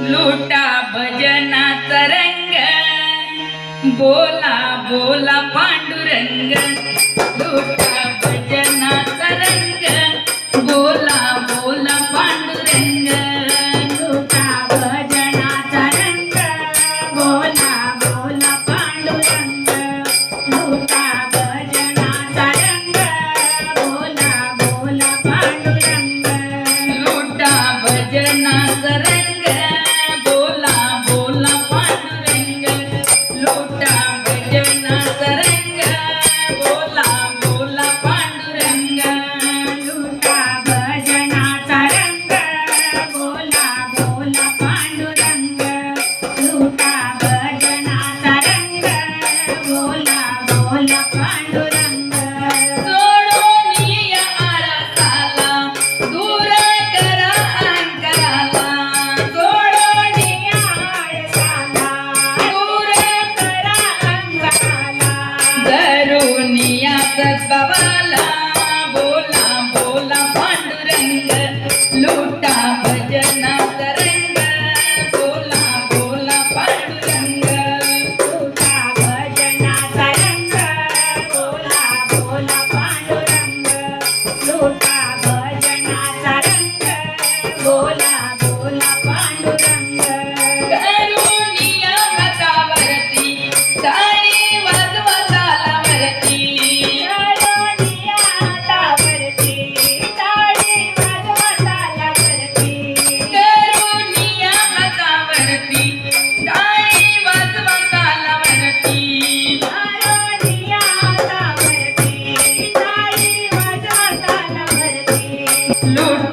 लुटा भजना तरंग बोला बोला पांडुरंग लुटा भजना तरंग बोला बोला पांडुरंग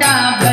acaba.